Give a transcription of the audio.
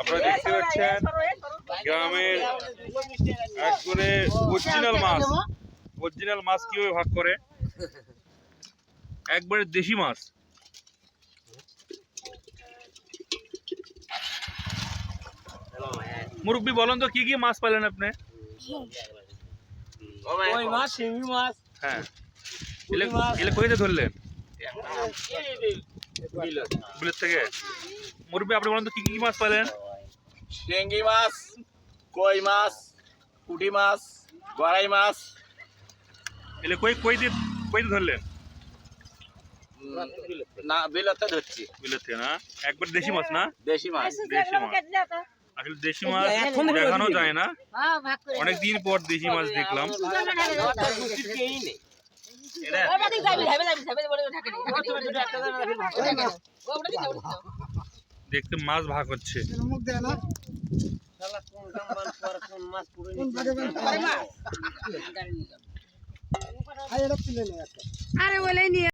আপনারা দেখতে পাচ্ছেন গ্রামের একবারে অরিজিনাল মাছ। অরিজিনাল মাছ কীভাবে ভাগ করে? একবারে দেশি মাছ। মুরব্বী বলেন তো কি কি মাছ পাইলেন আপনি? মাছ? শিঙি মাছ। হ্যাঁ। এলে কইতে ধরলেন? বিলের থেকে। মুরব্বী আপনি বলেন তো কি কি মাছ পাইলেন শিঙ্গি মাছ কই মাছ পুঁটি মাছ গড়াই মাছ। এলে কই কইতে কইতে ধরলেন? না বিলতে ধরছি। বিলের থেকে না? একবার দেশি মাছ না? দেশি মাছ। দেশি মাছ। আসলে দেশি মাছ দেখানো যায় না হ্যাঁ ভাগ করে অনেক দিন পর দেশি মাছ দেখলাম দেখতে মাছ ভাগ হচ্ছে আরে বলে নিয়ে